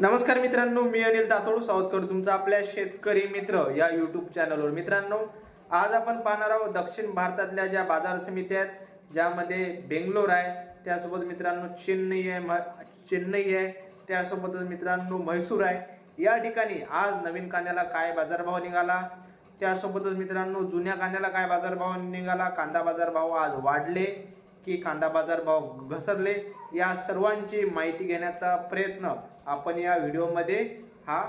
नमस्कार मित्रांनो मी अनिल तातोड स्वागत करतो तुमचं आपल्या शेतकरी मित्र या युट्यूब चॅनलवर मित्रांनो आज आपण पाहणार आहोत दक्षिण भारतातल्या ज्या बाजार समित्या आहेत ज्यामध्ये बेंगलोर आहे त्यासोबत मित्रांनो चेन्नई आहे म- चेन्नई आहे त्यासोबतच मित्रांनो म्हैसूर आहे. या ठिकाणी आज नवीन कांद्याला काय बाजारभाव निघाला? त्यासोबतच मित्रांनो जुन्या कांद्याला काय बाजारभाव निघाला? कांदा बाजारभाव आज वाढले की कांदा बाजारभाव घसरले? या सर्वांची माहिती घेण्याचा प्रयत्न आपण या व्हिडिओमध्ये हा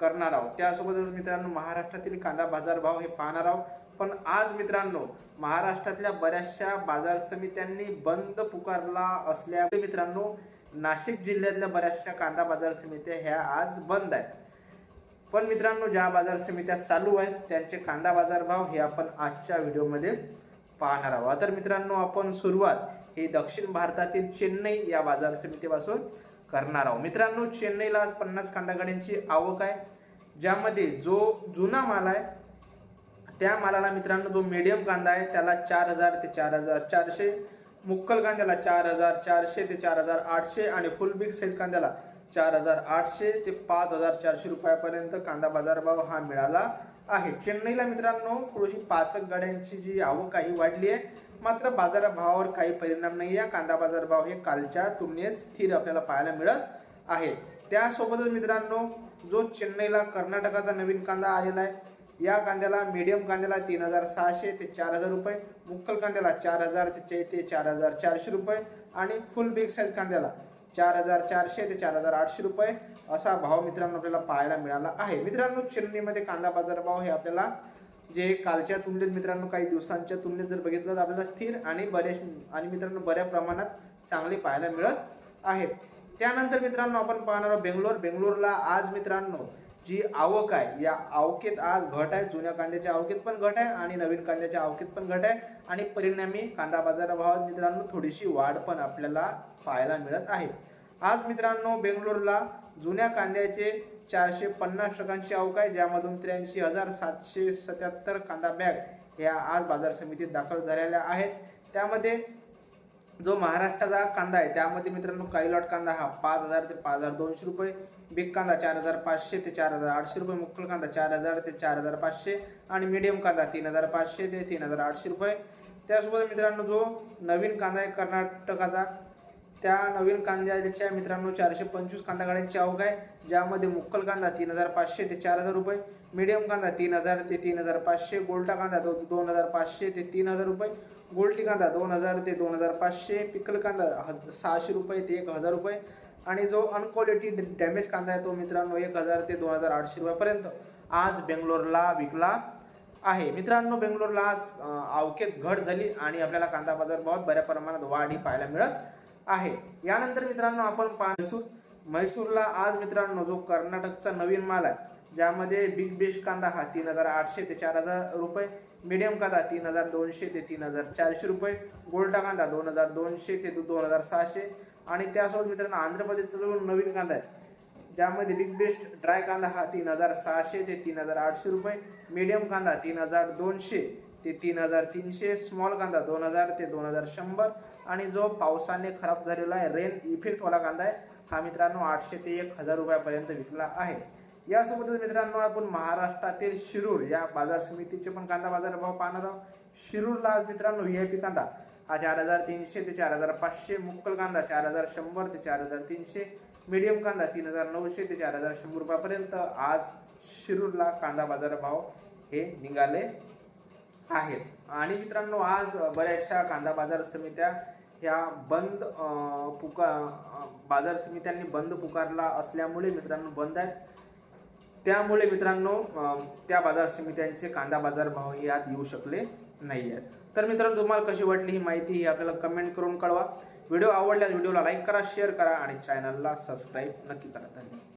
करणार आहोत. त्यासोबतच मित्रांनो महाराष्ट्रातील कांदा बाजारभाव हे पाहणार आहोत. पण आज मित्रांनो महाराष्ट्रातल्या बऱ्याचशा बाजार समित्यांनी बंद पुकारला असल्यामुळे मित्रांनो नाशिक जिल्ह्यातल्या बऱ्याचशा कांदा बाजार समित्या ह्या आज बंद आहेत. पण मित्रांनो ज्या बाजार समित्या चालू आहेत त्यांचे कांदा बाजारभाव हे आपण आजच्या व्हिडिओमध्ये पाहणार आहोत. तर मित्रांनो आपण सुरुवात ही दक्षिण भारतातील चेन्नई या बाजार समितीपासून करणार आहोत. मित्रांनो चेन्नईला आज पन्नास कांदा गाड्यांची आवक आहे. ज्यामध्ये जो जुना माल आहे त्या मालाला मित्रांनो जो मीडियम कांदा आहे त्याला चार हजार ते चार हजार चारशे मुक्कल कांद्याला चार हजार चारशे ते चार हजार आठशे आणि फुल बिग साईज कांद्याला चार हजार आठशे ते पाच हजार चारशे रुपयापर्यंत कांदा बाजारभाव हा मिळाला आहे. चेन्नईला मित्रांनो थोडीशी पाचक गाड्यांची जी आवक आहे वाढली आहे. मात्र बाजारभावावर काही परिणाम नाही. या कांदा बाजारभाव हे कालच्या तुलनेत स्थिर आपल्याला पाहायला मिळत आहे. त्यासोबतच मित्रांनो जो चेन्नईला कर्नाटकाचा नवीन कांदा आलेला आहे या कांद्याला मीडियम कांद्याला तीन हजार सहाशे ते चार हजार रुपये मुक्कल कांद्याला चार हजार ते ते चार हजार चारशे रुपये आणि फुल बिग साईज कांद्याला चार हजार चारशे ते चार हजार आठशे रुपये असा भाव मित्रांनो आपल्याला पाहायला मिळाला आहे. मित्रांनो चेन्नईमध्ये कांदा बाजार भाव हे आपल्याला जे कालच्या तुलनेत मित्रांनो काही दिवसांच्या तुलनेत जर बघितलं तर आपल्याला स्थिर आणि बरेच आणि मित्रांनो बऱ्या प्रमाणात चांगले पाहायला मिळत आहेत. त्यानंतर मित्रांनो आपण पाहणार आहोत बेंगलोर. बेंगलोरला आज मित्रांनो जी आवक आहे या आवकेत आज घट आहे. जुन्या कांद्याच्या आवकेत पण घट आहे आणि नवीन कांद्याच्या आवकेत पण घट आहे. आणि परिणामी कांदा बाजारभावात मित्रांनो थोडीशी वाढ पण आपल्याला पाहायला मिळत आहे. आज मित्रांनो बेंगलोरला जुन्या कांद्याचे चारशे पन्नास टक्कांची आवक आहे ज्यामधून त्र्याऐंशी हजार सातशे सत्याहत्तर कांदा बॅग ह्या आज बाजार समितीत दाखल झालेल्या आहेत. त्यामध्ये जो महाराष्ट्राचा कांदा आहे त्यामध्ये मित्रांनो काही लॉट कांदा हा पाच हजार ते पाच हजार दोनशे रुपये बिग कांदा चार हजार पाचशे ते चार हजार आठशे रुपये मुक्कल कांदा चार हजार ते चार हजार पाचशे आणि मीडियम कांदा तीन हजार पाचशे ते तीन हजार आठशे रुपये. त्यासोबत मित्रांनो जो नवीन कांदा आहे कर्नाटकाचा त्या नवीन कांद्याच्या मित्रांनो चारशे पंचवीस कांदा गाड्यांची आवक आहे. ज्यामध्ये मुक्कल कांदा तीन हजार पाचशे ते चार हजार रुपये मीडियम कांदा तीन हजार ते तीन हजार पाचशे गोल्टा कांदा दो दोन हजार पाचशे ते तीन हजार रुपये गोल्टी कांदा दोन हजार ते दोन हजार पाचशे पिकल कांदा ह सहाशे रुपये ते एक हजार रुपये आणि जो अनक्वालिटी डॅमेज कांदा आहे तो मित्रांनो एक हजार ते दोन हजार आठशे रुपयापर्यंत आज बेंगलोरला विकला आहे. मित्रांनो बेंगलोरला आज अवकेत घट झाली आणि आपल्याला कांदा बाजार भावात बऱ्या प्रमाणात वाढ ही पाहायला मिळत आहे. यानंतर मित्रांनो आपण पहा म्हैसूर म्हैसूरला आज मित्रांनो जो कर्नाटकचा नवीन माल आहे ज्यामध्ये बिग बेस्ट कांदा हा तीन हजार आठशे ते चार हजार रुपये मिडियम कांदा तीन हजार दोनशे ते तीन हजार चारशे रुपये गोल्टा कांदा दोन हजार दोनशे ते दोन हजार सहाशे आणि त्यासोबत मित्रांनो आंध्र प्रदेशचा जो नवीन कांदा आहे ज्यामध्ये बिग बेस्ट ड्राय कांदा हा तीन हजार सहाशे ते तीन हजार आठशे रुपये मीडियम कांदा तीन हजार दोनशे ते तीन हजार तीनशे स्मॉल कांदा दोन हजार ते दोन हजार शंभर. आणि जो पावसाने खराब झालेला आहे रेन इफेक्टवाला कांदा आहे हा मित्रांनो आठशे ते एक हजार रुपयापर्यंत विकला आहे. यासोबतच मित्रांनो आपण महाराष्ट्रातील शिरूर या बाजार समितीचे पण कांदा बाजार भाव पाहणार आहोत. शिरूरला आज मित्रांनो व्ही आय पी कांदा हा चार हजार तीनशे ते चार हजार पाचशे मुक्कल कांदा चार हजार शंभर ते चार हजार तीनशे मीडियम कांदा तीन हजार नऊशे ते चार हजार शंभर रुपयापर्यंत आज शिरूरला कांदा बाजार भाव हे निघाले आहेत. आणि मित्रांनो आज बऱ्याचशा कांदा बाजार समित्या ह्या बंद पुकार पुका बाजार समित्यांनी बंद पुकारला असल्यामुळे मित्रांनो बंद आहेत. त्यामुळे मित्रांनो त्या बाजार समित्यांचे कांदा बाजार भाव हे यात येऊ शकले नाही आहेत. तर मित्रांनो तुम्हाला कशी वाटली ही माहिती ही आपल्याला कमेंट करून कळवा. व्हिडिओ आवडल्यास व्हिडिओला लाईक करा शेअर करा आणि चॅनलला सबस्क्राईब नक्की करा. धन्यवाद.